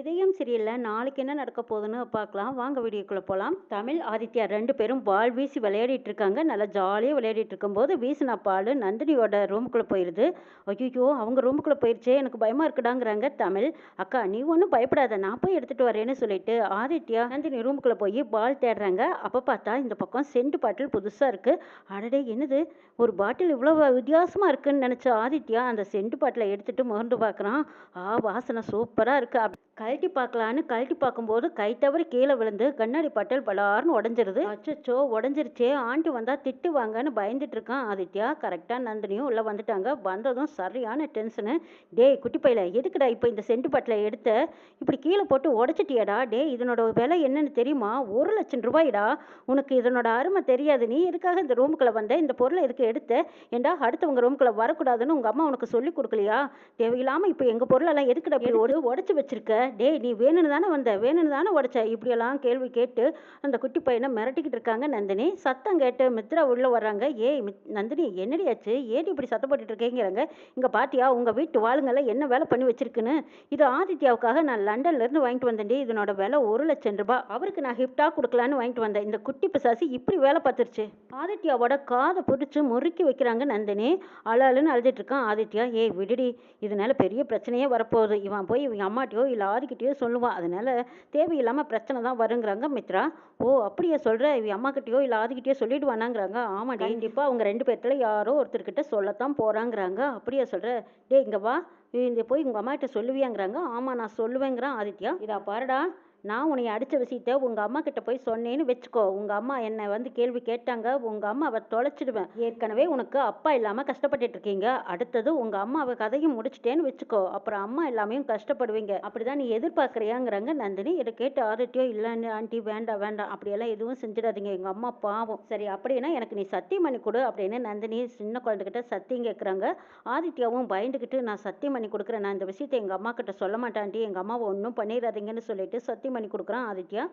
இதயம் சரியில்லை நாளைக்கு என்ன நடக்க போகுதுன்னு பார்க்கலாம். வாங்க வீடியோக்குள்ளே போகலாம் தமிழ் ஆதித்யா ரெண்டு பேரும் பால் வீசி விளையாடிட்டு இருக்காங்க. நல்லா ஜாலியாக விளையாடிட்டு இருக்கும்போது வீசின பால் நந்தினியோட ரூமுக்குள்ளே போயிடுது ஐயோ அவங்க ரூமுக்குள்ளே போயிடுச்சே எனக்கு பயமாக இருக்குடாங்கிறாங்க தமிழ். அக்கா நீ ஒன்றும் பயப்படாத நான் போய் எடுத்துகிட்டு வரேன்னு சொல்லிட்டு ஆதித்யா நந்தினி ரூமுக்குள்ளே போய் பால் தேடுறாங்க. அப்போ பார்த்தா இந்த பக்கம் சென்ட் பாட்டில் புதுசாக இருக்குது அடடே என்னது? ஒரு பாட்டில் இவ்வளோ வித்தியாசமாக இருக்குன்னு நினச்ச ஆதித்யா அந்த சென்ட் பாட்டிலை எடுத்துகிட்டு முகர்ந்து பார்க்குறான். ஆ வாசனை சூப்பராக இருக்குது அப் கழட்டி பார்க்கலான்னு கழட்டி பார்க்கும்போது கை தவறி கீழே விழுந்து கண்ணாடி பாட்டில் பலார்னு உடஞ்சிருது. அச்சச்சோ உடஞ்சிருச்சே. ஆண்டி வந்தால் திட்டுவாங்கன்னு பயந்துட்டு இருக்கான் ஆதித்யா கரெக்டாக நந்தினியும் உள்ளே வந்துட்டாங்க. வந்ததும் சரியான டென்ஷனு டேய் குட்டி பையில எதுக்குடா இப்போ இந்த சென்ட் பாட்டிலை எடுத்த? இப்படி கீழே போட்டு உடச்சிட்டியாடா. டேய் இதனோட விலை என்னன்னு தெரியுமா? ஒரு லட்சம் ரூபாய்டா. உனக்கு இதனோட அருமை தெரியாது. நீ எதுக்காக இந்த ரூமுக்குள்ளே வந்த? இந்த பொருளை எதுக்கு எடுத்த? ஏண்டா அடுத்தவங்க ரூமுக்குள்ளே வரக்கூடாதுன்னு உங்கள் அம்மா உனக்கு சொல்லி கொடுக்கலையா? தேவையில்லாமல் இப்போ எங்கள் பொருளெல்லாம் எதுக்குடா இப்படி ஒரு உடச்சி வச்சிருக்க? டேய் நீ வேணும்னு தானே வந்த? வேணும்னு தானே உடச்ச? இப்படியெல்லாம் கேள்வி கேட்டு அந்த குட்டி பையனை மிரட்டிக்கிட்டு இருக்காங்க நந்தினி. சத்தம் கேட்டு மித்ரா உள்ளே வர்றாங்க. ஏய் நந்தினி என்னடி ஆச்சு? ஏடி இப்படி சத்தம் போட்டுட்டு இருக்கீங்கிறாங்க? இங்கே பாத்தியா உங்கள் வீட்டு வாளுங்கெல்லாம் என்ன வேலை பண்ணி வச்சிருக்குன்னு? இது ஆதித்யாவுக்காக நான் லண்டன்லேருந்து வாங்கிட்டு வந்தேன்டி. இதனோட விலை ஒரு லட்சம் ரூபாய். அவருக்கு நான் கிஃப்டாக கொடுக்கலான்னு வாங்கிட்டு வந்தேன். இந்த குட்டி பிசாசி இப்படி வேலை பார்த்துருச்சு. ஆதித்யாவோட காதை பிடிச்சி முறுக்கி வைக்கிறாங்க நந்தினி. அழலுன்னு அழுதுட்டு இருக்கான் ஆதித்யா. ஏய் விடுடி. இதனால பெரிய பிரச்சனையே வரப்போகுது. இவன் போய் இவங்க அம்மாட்டியோ இல்லை ஆதிக்கிட்டேயோ சொல்லுவான் அதனால தேவையில்லாமல் பிரச்சனை தான் வருங்கிறாங்க மித்ரா. ஓ அப்படியே சொல்கிற இவன் அம்மாக்கிட்டேயோ இல்லை ஆதிக்கிட்டேயோ சொல்லிடுவானாங்கிறாங்க. ஆமாடி கண்டிப்பாக அவங்க ரெண்டு பேர்த்துல யாரோ ஒருத்தர்கிட்ட சொல்லத்தான் போகிறாங்கிறாங்க அப்படியே சொல்கிற டேய் இங்கே வா. இந்த போய் உங்கள் அம்மாகிட்ட சொல்லுவியாங்கிறாங்க. ஆமாம் நான் சொல்லுவேங்கிறான் ஆதித்யா. இதா பாருடா. நான் உன்னை அடித்த விஷயத்த உங்கள் அம்மா கிட்ட போய் சொன்னேன்னு வச்சுக்கோ. உங்கள் அம்மா என்னை வந்து கேள்வி கேட்டாங்க. உங்கள் அம்மாவை தொலைச்சிடுவேன். ஏற்கனவே உனக்கு அப்பா இல்லாமல் கஷ்டப்பட்டுட்டு இருக்கீங்க. அடுத்தது உங்கள் அம்மாவை கதையும் முடிச்சிட்டேன்னு வச்சுக்கோ. அப்புறம் அம்மா எல்லாமையும் கஷ்டப்படுவீங்க. அப்படிதான் நீ எதிர்பார்க்குறியாங்கிறாங்க நந்தினி. இதை கேட்டு ஆதித்யோ இல்லைன்னு ஆண்டி வேண்டாம் வேண்டாம். அப்படியெல்லாம் எதுவும் செஞ்சிடாதீங்க. எங்கள் அம்மா பாவம். சரி அப்படின்னா எனக்கு நீ சத்தியம் பண்ணி கொடு அப்படின்னு நந்தினி சின்ன குழந்தைகிட்ட சத்தியம் கேட்குறாங்க ஆதித்யாவும் பயந்துக்கிட்டு நான் சத்தியம் பண்ணி கொடுக்குறேன். நான் இந்த விஷயத்தை எங்கள் அம்மா கிட்ட சொல்ல மாட்டான்டி எங்கள் அம்மாவை ஒன்றும் பண்ணிடாதீங்கன்னு சொல்லிட்டு சத்தியம் பண்ணி கொடுக்குறான் ஆதித்யா.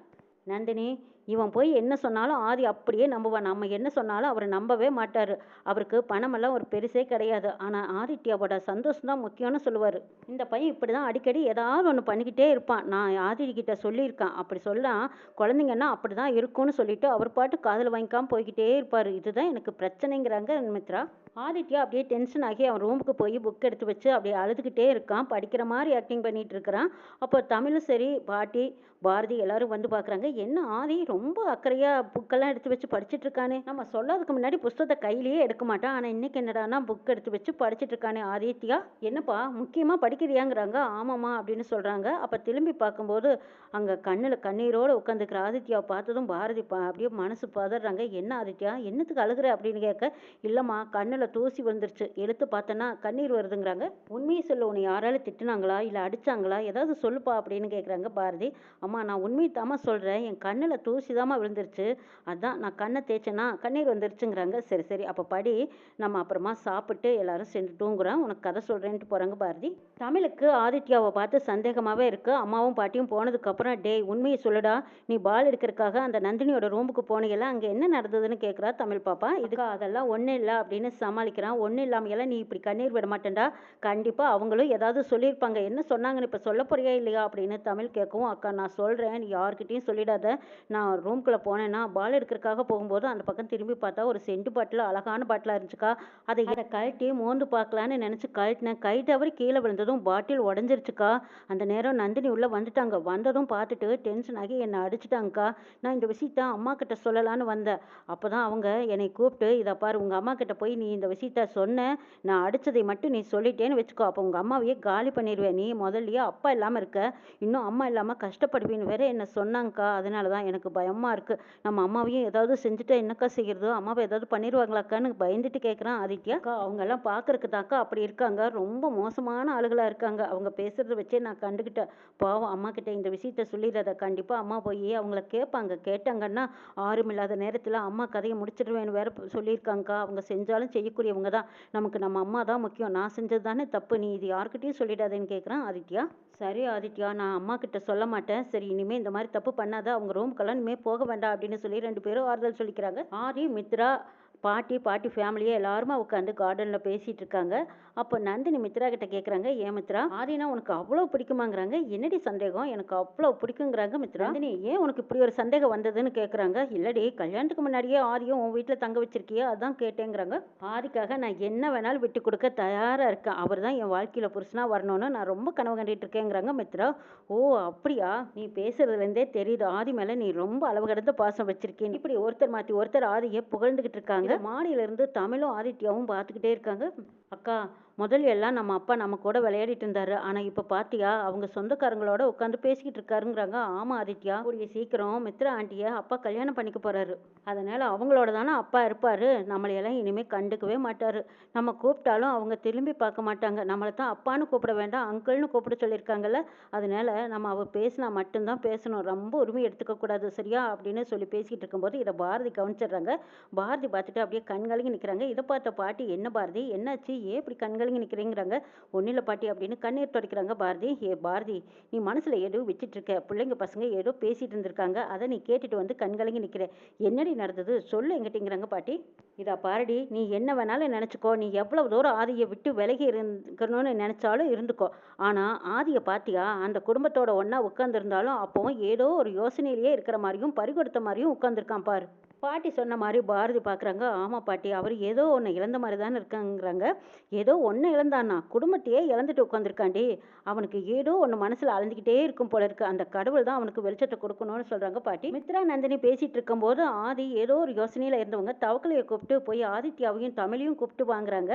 நந்தினி இவன் போய் என்ன சொன்னாலும் ஆதி அப்படியே நம்புவான் நம்ம என்ன சொன்னாலும் அவர் நம்பவே மாட்டார். அவருக்கு பணமெல்லாம் ஒரு பெருசே கிடையாது. ஆனால் ஆதித்யாவோட சந்தோஷம் தான் முக்கியம்னு சொல்லுவார். இந்த பையன் இப்படி தான் அடிக்கடி ஏதாவது ஒன்று பண்ணிக்கிட்டே இருப்பான். நான் ஆதி சொல்லியிருக்கேன். அப்படி சொல்லலாம் குழந்தைங்கன்னா அப்படி தான் இருக்கும்னு சொல்லிட்டு அவர் பாட்டு காதில் வாங்கிக்காமல் போய்கிட்டே இருப்பார். இதுதான் எனக்கு பிரச்சனைங்கிறாங்க மித்ரா. ஆதித்யா அப்படியே டென்ஷன் ஆகி அவன் ரூமுக்கு போய் புக் எடுத்து வச்சு அப்படியே அழுதுகிட்டே இருக்கான். படிக்கிற மாதிரி ஆக்டிங் பண்ணிட்டு இருக்கிறான். அப்போ தமிழும் சரி பாட்டி பாரதி எல்லாரும் வந்து பார்க்குறாங்க. என்ன ஆதி ரொம்ப அக்கறையாக புக்கெல்லாம் எடுத்து வச்சு படிச்சுட்டு இருக்கானே. நம்ம சொல்லாததுக்கு முன்னாடி புஸ்தகத்தை கையிலேயே எடுக்க மாட்டான். ஆனால் இன்னைக்கு என்னடானா புக் எடுத்து வச்சு படிச்சுட்டு இருக்கானே ஆதித்யா. என்னப்பா முக்கியமாக படிக்கிறியாங்கிறாங்க. ஆமாம்மா அப்படின்னு சொல்கிறாங்க அப்போ திரும்பி பார்க்கும்போது அங்கே கண்ணில் கண்ணீரோடு உட்காந்துக்கிற ஆதித்யாவை பார்த்ததும் பாரதி பா அப்படியே மனசு பதறாங்க. என்ன ஆதித்யா என்னத்துக்கு அழுகுற அப்படின்னு கேட்க இல்லைம்மா கண்ணில் தூசி வந்துருச்சு எழுத்து பார்த்தேன்னா கண்ணீர் வருதுங்கிறாங்க. உண்மையை சொல்ல உன்னை யாராலும் திட்டினாங்களா இல்லை அடிச்சாங்களா ஏதாவது சொல்லுப்பா அப்படின்னு கேட்குறாங்க பாரதி. அம்மா நான் உண்மையை தாம்மா சொல்கிறேன் என் கண்ணில் தூசி தாம்மா விழுந்துருச்சு. அதான் நான் கண்ணை தேய்ச்சேன்னா கண்ணீர் வந்துருச்சுங்கிறாங்க. சரி சரி. அப்போ படி நம்ம அப்புறமா சாப்பிட்டு எல்லாரும் சென்று தூங்குறோம். உனக்கு கதை சொல்கிறேன்ட்டு போகிறாங்க பாரதி. தமிழுக்கு ஆதித்யாவை பார்த்து சந்தேகமாகவே இருக்குது அம்மாவும் பாட்டியும் போனதுக்கப்புறம் டேய் உண்மையை சொல்லுடா. நீ பால் எடுக்கிறதுக்காக அந்த நந்தினியோட ரூமுக்கு போனீங்களா அங்கே என்ன நடந்ததுன்னு கேட்குறா தமிழ் பாப்பா. இதுக்கு அதெல்லாம் ஒன்றும் இல்லை அப்படின்னு சமாளிக்கிறான். ஒன்றும் இல்லாமையெல்லாம் நீ இப்படி கண்ணீர் விட மாட்டேன்டா. கண்டிப்பாக அவங்களும் ஏதாவது சொல்லியிருப்பாங்க. என்ன சொன்னாங்கன்னு இப்போ சொல்ல போறியா இல்லையா? அப்படின்னு தமிழ் கேட்கவும் அக்கா நான் சொல்கிறேன் நீ சொல்லிடாத. நான் ரூம்குள்ளே போனேன்னா பால் எடுக்கிறதுக்காக போகும்போது அந்த பக்கம் திரும்பி பார்த்தா ஒரு செண்டு பாட்டில் அழகான பாட்டிலாக இருந்துச்சுக்கா. அதை அதை கழட்டி மோந்து பார்க்கலான்னு நினச்சி கழட்டினேன். கை தவறி கீழே விழுந்ததும் பாட்டில் உடஞ்சிருச்சுக்கா. அந்த நேரம் நந்தினி உள்ளே வந்துட்டாங்க. வந்ததும் பார்த்துட்டு டென்ஷன் ஆகி என்னை அடிச்சிட்டாங்கக்கா. நான் இந்த விஷயத்த அம்மா கிட்ட சொல்லலான்னு வந்தேன். அப்போ தான் அவங்க என்னை கூப்பிட்டு இதை பாரு உங்கள் அம்மா கிட்ட போய் நீ இந்த விஷயத்த சொன்ன நான் அடித்ததை மட்டும் நீ சொல்லிட்டேன்னு வச்சுக்கோ. அப்போ உங்கள் அம்மாவையே காலி பண்ணிடுவேன் நீ முதல்லையே அப்பா இல்லாமல் இருக்க. இன்னும் அம்மா இல்லாமல் கஷ்டப்படுவீன்னு வேற என்ன சொன்னாங்கக்கா. அதனால தான் எனக்கு பயமாக இருக்குது நம்ம அம்மாவையும் ஏதாவது செஞ்சுட்டா என்னக்கா செய்கிறது அம்மாவை ஏதாவது பண்ணிடுவாங்களாக்கான்னு பயந்துட்டு கேட்குறான் ஆதித்யா. அக்கா அவங்கெல்லாம் பார்க்கறதுக்கு தாக்கா அப்படி இருக்காங்க. ரொம்ப மோசமான ஆளுகளாக இருக்காங்க. அவங்க பேசுகிறத வச்சே நான் கண்டுக்கிட்டேன் பாவம் அம்மா கிட்ட இந்த விஷயத்த சொல்லிடுறத கண்டிப்பாக அம்மா போய் அவங்கள கேட்பாங்க. கேட்டாங்கன்னா ஆறும் இல்லாத நேரத்தில் அம்மா கதையை முடிச்சிடுவேன்னு வேற சொல்லியிருக்காங்கக்கா. அவங்க செஞ்சாலும் செய்யக்கூடியவங்க தான். நமக்கு நம்ம அம்மா தான் முக்கியம். நான் செஞ்சது தானே தப்பு. நீ இது யாருக்கிட்டையும் சொல்லிடாதேன்னு கேட்குறான் ஆதித்யா. சரி ஆதித்யா நான் அம்மா கிட்ட சொல்ல மாட்டேன். சரி இனிமே இந்த மாதிரி தப்பு பண்ணாத. அவங்க ரூம்க்கெல்லாம் இனிமே போக வேண்டாம் அப்படின்னு சொல்லி ரெண்டு பேரும் ஆறுதல் சொல்லிக்கிறாங்க. ஆதி மித்ரா பாட்டி பாட்டி ஃபேமிலியே எல்லாருமா உட்காந்து கார்டனில் பேசிகிட்டு இருக்காங்க அப்போ நந்தினி மித்ரா கிட்ட கேட்குறாங்க ஏன் மித்ரா ஆதினா உனக்கு அவ்வளோ பிடிக்குமாங்கிறாங்க? என்னடி சந்தேகம்? எனக்கு அவ்வளோ பிடிக்குங்கிறாங்க மித்ரா. நந்தினி ஏன் உனக்கு இப்படி ஒரு சந்தேகம் வந்ததுன்னு கேட்குறாங்க இல்லடி கல்யாணத்துக்கு முன்னாடியே ஆதியும் உன் வீட்டில் தங்க வச்சிருக்கியா அதான் கேட்டேங்கிறாங்க. ஆதிக்காக நான் என்ன வேணாலும் விட்டு கொடுக்க தயாராக இருக்கேன். அவர் தான் என் வாழ்க்கையில் புருஷனாக வரணும்னு நான் ரொம்ப கனவு கண்டுட்டு இருக்கேங்கிறாங்க மித்ரா. ஓ அப்படியா? நீ பேசுறதுலேருந்தே தெரியுது. ஆதி மேலே நீ ரொம்ப அளவு கடந்த பாசம் வச்சிருக்கேன். இப்படி ஒருத்தர் மாற்றி ஒருத்தர் ஆதியை புகழ்ந்துக்கிட்டு இருக்காங்க. மாடியில இருந்து தமிழும் ஆதித்யாவும் பார்த்துக்கிட்டே இருக்காங்க. அக்கா முதல்ல எல்லாம் நம்ம அப்பா நம்ம கூட விளையாடிட்டு இருந்தாரு. ஆனா இப்ப பாத்தியா அவங்க சொந்தக்காரங்களோட உட்காந்து பேசிக்கிட்டு இருக்காருங்கிறாங்க. ஆமா ஆதித்யா. கூடிய சீக்கிரம் மித்ரா ஆண்டிய அப்பா கல்யாணம் பண்ணிக்க போறாரு. அதனால அவங்களோட தானே அப்பா இருப்பாரு. நம்மளையெல்லாம் இனிமே கண்டுக்கவே மாட்டாரு. நம்ம கூப்பிட்டாலும் அவங்க திரும்பி பார்க்க மாட்டாங்க. நம்மளை தான் அப்பான்னு கூப்பிட வேண்டாம் அங்கிள்னு கூப்பிட சொல்லியிருக்காங்கல்ல. அதனால நம்ம அவ பேசினா மட்டும்தான் பேசணும். ரொம்ப உரிமை எடுத்துக்க கூடாது சரியா? அப்படின்னு சொல்லி பேசிக்கிட்டு இருக்கும்போது இதை பாரதி கவனிச்சிடுறாங்க. பாரதி பார்த்துட்டு அப்படியே கண்களுக்கு நிற்கிறாங்க இதை பார்த்த பாட்டி என்ன பாரதி? என்னாச்சு? ஏன் இப்படி கண்கலங்கி நிற்கிறேங்கிறாங்க ஒன்றும் இல்லை பாட்டி அப்படின்னு கண்ணீர் துடைக்கிறாங்க பாரதி. ஏ பாரதி நீ மனசில் ஏதோ வச்சுட்டு இருக்க பிள்ளைங்க பசங்க ஏதோ பேசிட்டு இருந்திருக்காங்க. அதை நீ கேட்டுட்டு வந்து கண்கலங்கி நிற்கிற என்னடி நடந்தது? சொல்லு எங்கிட்டங்கிறாங்க பாட்டி. இதா பாரடி நீ என்ன வேணாலும் நினச்சிக்கோ. நீ எவ்வளவு தூரம் ஆதியை விட்டு விலகி இருக்கணும்னு நினச்சாலும் இருந்துக்கோ. ஆனால் ஆதியை பார்த்தியா அந்த குடும்பத்தோட ஒன்றா உட்காந்துருந்தாலும் அப்போ ஏதோ ஒரு யோசனையிலேயே இருக்கிற மாதிரியும் பறிகொடுத்த மாதிரியும் உட்காந்துருக்கான் பாரு. பாட்டி சொன்ன மாதிரி பாரதி பார்க்குறாங்க ஆமாம் பாட்டி அவர் ஏதோ ஒன்று இழந்த மாதிரி தானே இருக்காங்கிறாங்க. ஏதோ ஒன்று இழந்தானா குடும்பத்தையே இழந்துட்டு உட்காந்துருக்காண்டி அவனுக்கு ஏதோ ஒன்று மனசில் அழந்துக்கிட்டே இருக்கும் போல இருக்கு. அந்த கடவுள் தான் அவனுக்கு வெளிச்சத்தை கொடுக்கணும்னு சொல்கிறாங்க பாட்டி. மித்ரா நந்தினி பேசிகிட்டு இருக்கும்போது ஆதி ஏதோ ஒரு யோசனையில் இருந்தவங்க தவக்கலையை கூப்பிட்டு போய் ஆதித்யாவையும் தமிழையும் கூப்பிட்டு வாங்குறாங்க.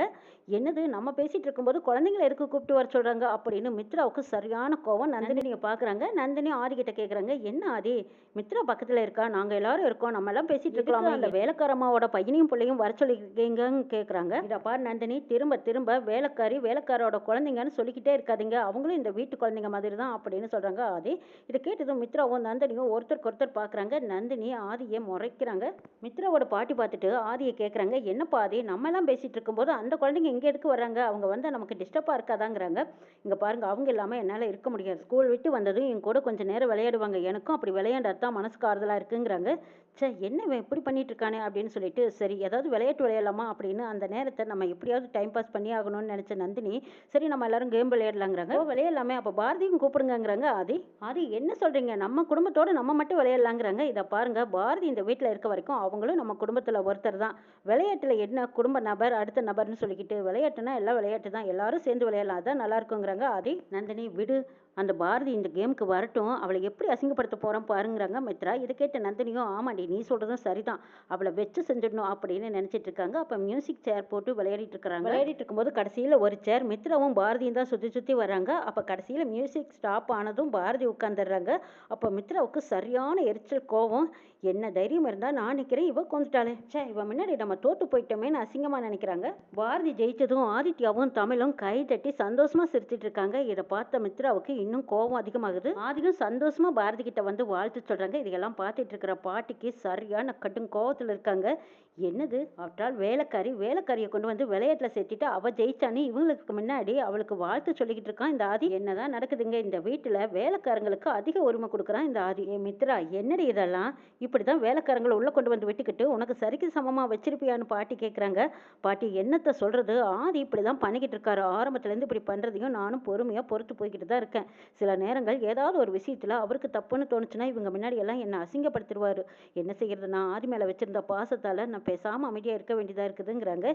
என்னது நம்ம பேசிகிட்டு இருக்கும்போது குழந்தைங்களை எதுக்கு கூப்பிட்டு வர சொல்கிறாங்க அப்படின்னு மித்ராவுக்கு சரியான கோவம் நந்தினியை பார்க்குறாங்க நந்தினி ஆதி கிட்ட கேட்குறாங்க என்ன ஆதி? மித்ரா பக்கத்தில் இருக்கா? நாங்கள் எல்லாரும் இருக்கோம். நம்ம எல்லாம் பேசிட்டு இருக்கலாமா அந்த வேலைக்காரம்மாவோட பையனையும் பிள்ளையும் வர சொல்லிருக்கீங்கன்னு கேட்குறாங்க இதை பாரு நந்தினி திரும்ப திரும்ப வேலைக்காரி வேலைக்காரோட குழந்தைங்கன்னு சொல்லிக்கிட்டே இருக்காதீங்க. அவங்களும் இந்த வீட்டு குழந்தைங்க மாதிரி தான் அப்படின்னு சொல்கிறாங்க ஆதி இதை கேட்டதும் மித்ராவும் நந்தினியும் ஒருத்தருக்கு ஒருத்தர் பார்க்குறாங்க நந்தினி ஆதியை முறைக்கிறாங்க. மித்ராவோட பாட்டி பார்த்துட்டு ஆதியை கேட்குறாங்க என்னப்பா ஆதி நம்ம எல்லாம் பேசிட்டு இருக்கும்போது அந்த குழந்தைங்க இங்கே எதுக்கு வர்றாங்க? அவங்க வந்து நமக்கு டிஸ்டர்பாக இருக்காதாங்கிறாங்க. இங்கே பாருங்க அவங்க இல்லாமல் என்னால் இருக்க முடியாது. ஸ்கூல் விட்டு வந்ததும் என் கூட கொஞ்சம் நேரம் விளையாடுவாங்க. எனக்கும் அப்படி விளையாண்டா தான் மனசுக்கு ஆறுதலாக இருக்குங்கிறாங்க. சே என்ன இப்படி பண்ணிகிட்ருக்கானே அப்படின்னு சொல்லிட்டு சரி ஏதாவது விளையாட்டு விளையாடலாமா அப்படின்னு அந்த நேரத்தை நம்ம எப்படியாவது டைம் பாஸ் பண்ணி ஆகணும்னு நினச்ச நந்தினி சரி நம்ம எல்லாரும் கேம் விளையாடலாங்கிறாங்க. விளையாடலாமே அப்போ பாரதியும் கூப்பிடுங்கங்கிறாங்க. ஆதி ஆதி என்ன சொல்கிறீங்க நம்ம குடும்பத்தோடு நம்ம மட்டும் விளையாடலாங்கிறாங்க. இதை பாருங்கள் பாரதி இந்த வீட்டில் இருக்க வரைக்கும் அவங்களும் நம்ம குடும்பத்தில் ஒருத்தர் தான். விளையாட்டில் என்ன குடும்ப நபர் அடுத்த நபர்னு சொல்லிக்கிட்டு விளையாட்டுனா எல்லாம் விளையாட்டு தான். எல்லாரும் சேர்ந்து விளையாடலாம். அதான் நல்லா இருக்குங்கிறாங்க. ஆதி நந்தினி விடு. அந்த பாரதி இந்த கேமுக்கு வரட்டும் அவளை எப்படி அசிங்கப்படுத்த போகிறோம் பாருங்கிறாங்க. மித்ரா இதை கேட்ட நந்தினியும் ஆமாடி நீ சொல்கிறதும் சரிதான். அவளை வச்சு செஞ்சிடணும் அப்படின்னு நினச்சிட்டு இருக்காங்க. அப்போ மியூசிக் சேர் போட்டு விளையாடிட்டு இருக்கிறாங்க. விளையாடிட்டு இருக்கும்போது கடைசியில் ஒரு சேர் மித்ராவும் பாரதியும் தான் சுற்றி சுற்றி வராங்க அப்போ கடைசியில் மியூசிக் ஸ்டாப் ஆனதும் பாரதி உட்காந்துடுறாங்க அப்போ மித்ராவுக்கு சரியான எரிச்சல் கோவம். என்ன தைரியம் இருந்தால் நான் நிற்கிறேன் இவ கொண்டுட்டாளே சே இவ முன்னாடி நம்ம தோத்து போயிட்டோமேன்னு அசிங்கமாக நினைக்கிறாங்க. பாரதி ஜெயிச்சதும் ஆதித்யாவும் தமிழும் கை தட்டி சந்தோஷமா சிரிச்சிட்டு இருக்காங்க. இதை பார்த்த மித்ராவுக்கு இன்னும் கோபம் அதிகமாகுது. ஆதிகம் சந்தோஷமா பாரதி கிட்ட வந்து வாழ்த்து சொல்றாங்க. இதையெல்லாம் பார்த்துட்டு இருக்கிற பாட்டிக்கு சரியான கடும் கோவத்தில் இருக்காங்க. என்னது? அவற்றால் வேலைக்காரி வேலைக்காரியை கொண்டு வந்து விளையாட்டில் சேர்த்திட்டு அவள் ஜெயிச்சான்னு இவங்களுக்கு முன்னாடி அவளுக்கு வாழ்த்து சொல்லிக்கிட்டு இருக்கான் இந்த ஆதி. என்னதான் நடக்குதுங்க இந்த வீட்டில்? வேலைக்காரங்களுக்கு அதிக உரிமை கொடுக்குறான் இந்த ஆதி. ஏ மித்ரா என்னடி இதெல்லாம்? இப்படி தான் வேலைக்காரங்களை உள்ளே கொண்டு வந்து விட்டுக்கிட்டு உனக்கு சரிக்கு சமமாக வச்சிருப்பியான்னு பாட்டி கேட்குறாங்க பாட்டி என்னத்தை சொல்கிறது ஆதி இப்படி தான் பண்ணிக்கிட்டு இருக்காரு. ஆரம்பத்துலேருந்து இப்படி பண்ணுறதையும் நானும் பொறுமையாக பொறுத்து போய்கிட்டு தான் இருக்கேன். சில நேரங்கள் ஏதாவது ஒரு விஷயத்தில் அவருக்கு தப்புன்னு தோணுச்சுன்னா இவங்க முன்னாடி எல்லாம் என்னை அசிங்கப்படுத்திடுவார் என்ன செய்கிறது நான் ஆதி மேலே வச்சிருந்த பாசத்தால் நான் பேசாமல் அமைதியாக இருக்க வேண்டியதாக இருக்குதுங்கிறாங்க.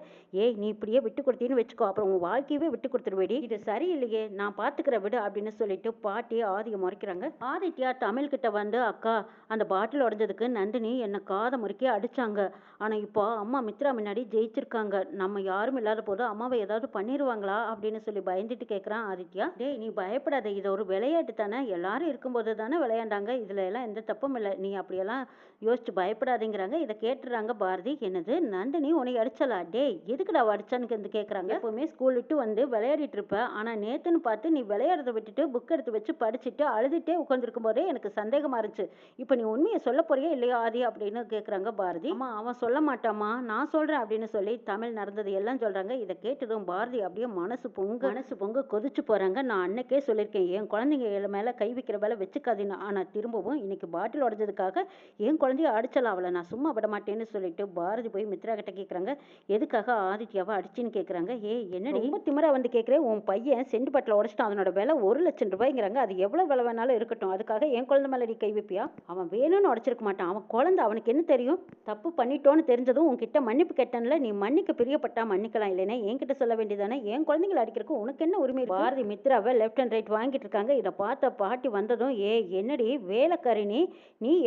ஏய் நீ இப்படியே விட்டு கொடுத்தீன்னு வச்சுக்கோ. அப்புறம் உன் வாழ்க்கையவே விட்டு கொடுத்துருவேடி. இது சரியில்லையே. நான் பார்த்துக்கிற விடு அப்படின்னு சொல்லிட்டு பாட்டி ஆதியை முறைக்கிறாங்க. ஆதித்யா தமிழ் கிட்ட வந்து அக்கா அந்த பாட்டில் உடஞ்சதுக்கு நந்தினி என்னை காதை முறுக்கி அடித்தாங்க ஆனால் இப்போ அம்மா மித்ரா முன்னாடி ஜெயிச்சிருக்காங்க. நம்ம யாரும் இல்லாத போது அம்மாவை ஏதாவது பண்ணிடுவாங்களா அப்படின்னு சொல்லி பயந்துட்டு கேட்குறான் ஆதித்யா. டேய் நீ பயப்படாத. இது ஒரு விளையாட்டு தானே. எல்லாரும் இருக்கும்போது தானே விளையாண்டாங்க. இதுல எல்லாம் எந்த தப்பும் இல்லை. நீ அப்படியெல்லாம் யோசிச்சு பயப்படாதீங்கிறாங்க. இதை கேட்டுறாங்க பாரதி. என்னது? நந்தினி உன்னை அடிச்சலா? டேய் எதுக்குடா அடிச்சான்னு வந்து கேட்குறாங்க எப்பவுமே ஸ்கூல் விட்டு வந்து விளையாடிட்டு இருப்ப. ஆனா நேத்துன்னு பார்த்து நீ விளையாடுறத விட்டுட்டு புக் எடுத்து வச்சு படிச்சுட்டு அழுதுட்டே உட்காந்துருக்கும் போதே எனக்கு சந்தேகமா இருந்துச்சு. இப்போ நீ உண்மையை சொல்ல போறியா இல்லையா ஆதி? அப்படின்னு கேட்குறாங்க பாரதி. அம்மா அவன் சொல்ல மாட்டாமா நான் சொல்றேன் அப்படின்னு சொல்லி தமிழ் நடந்தது எல்லாம் சொல்றாங்க. இதை கேட்டதும் பாரதி அப்படியே மனசு பொங்க மனசு பொங்க கொதிச்சு போறாங்க. நான் அன்னைக்கே சொல்லியிருக்கேன் என் குழந்தைங்க மேலே கை வைக்கிற வேலை வச்சுக்காதீன்னு. ஆனால் திரும்பவும் இன்னைக்கு பாட்டில் உடஞ்சதுக்காக என் குழந்தைய அடிச்சலாம் அவளை? நான் சும்மா விட மாட்டேன்னு சொல்லிட்டு பாரதி போய் மித்ரா கிட்ட கேட்குறாங்க எதுக்காக ஆதித்யாவை அடிச்சின்னு கேட்குறாங்க ஏ என்னடி? ரொம்ப திமிரா வந்து கேட்குறேன் உன் பையன் செண்டு பாட்டில் உடச்சிட்டான். அதனோட விலை ஒரு லட்சம் ரூபாய்ங்கிறாங்க. அது எவ்வளோ விலை வேணாலும் இருக்கட்டும். அதுக்காக என் குழந்தை மேலே நீ கை வைப்பியா? அவன் வேணும்னு உடச்சிருக்க மாட்டான். அவன் குழந்தை அவனுக்கு என்ன தெரியும்? தப்பு பண்ணிட்டோன்னு தெரிஞ்சதும் உன்கிட்ட மன்னிப்பு கேட்டன்ல நீ மன்னிக்க பிரியப்பட்டா மன்னிக்கலாம் இல்லைன்னா என்கிட்ட சொல்ல வேண்டியதானே என் குழந்தைங்களை அடிக்கிறதுக்கு உனக்கு என்ன உரிமை? பாரதி மித்ராவை லெஃப்ட் அண்ட் ரைட் வாங்கிட்டு இருக்காங்க. இதை பார்த்த பாட்டி வந்ததும் ஏ என்னடி வேலைக்காரி நீ?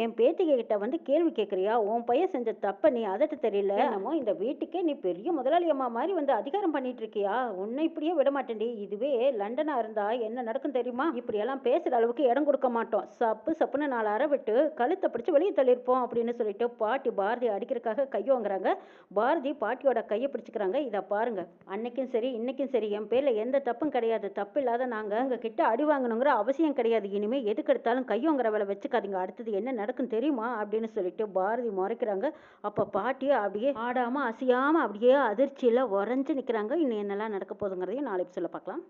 என் பேத்திக கிட்ட வந்து கேள்வி கேட்குறியா உன் பையன் செஞ்ச தப்ப நீ அதட்ட தெரியல. என்னமோ? இந்த வீட்டுக்கே நீ பெரிய முதலாளி அம்மா மாதிரி வந்து அதிகாரம் பண்ணிட்டு இருக்கியா உன்னை இப்படியே விட மாட்டேன்டி. இதுவே லண்டனா இருந்தா என்ன நடக்கும் தெரியுமா? இப்படி எல்லாம் பேசுற அளவுக்கு இடம் கொடுக்க மாட்டோம். சப்பு சப்புன்னு நாலு அரை விட்டு கழுத்தை பிடிச்சு வெளியே தள்ளியிருப்போம் அப்படின்னு சொல்லிட்டு பாட்டி பாரதி அடிக்கிறதுக்காக கை வாங்குறாங்க. பாரதி பாட்டியோட கையை பிடிச்சுக்கிறாங்க. இதை பாருங்க. அன்னைக்கும் சரி இன்னைக்கும் சரி. என் பேர்ல எந்த தப்பும் கிடையாது. தப்பு இல்லாத நாங்க உங்க கிட்ட அடி வாங்கணுங்கிற அவசியம் கிடையாது. இனிமே எதுக்கு எடுத்தாலும் கை வாங்குற வேலை வச்சுக்காதீங்க. அடுத்தது என்ன நடக்கும் தெரியுமா? அப்படின்னு சொல்லிட்டு பாரதி முறைக்கிறாங்க. அப்ப பாட்டி அப்படியே ஆடாம அசையாம அப்படியே அதிர்ச்சியில உறைஞ்சு நிக்கிறாங்க. இன்னும் என்னெல்லாம் நடக்க போகுதுங்கிறதையும் நாளைக்கு சொல்ல பார்க்கலாம்.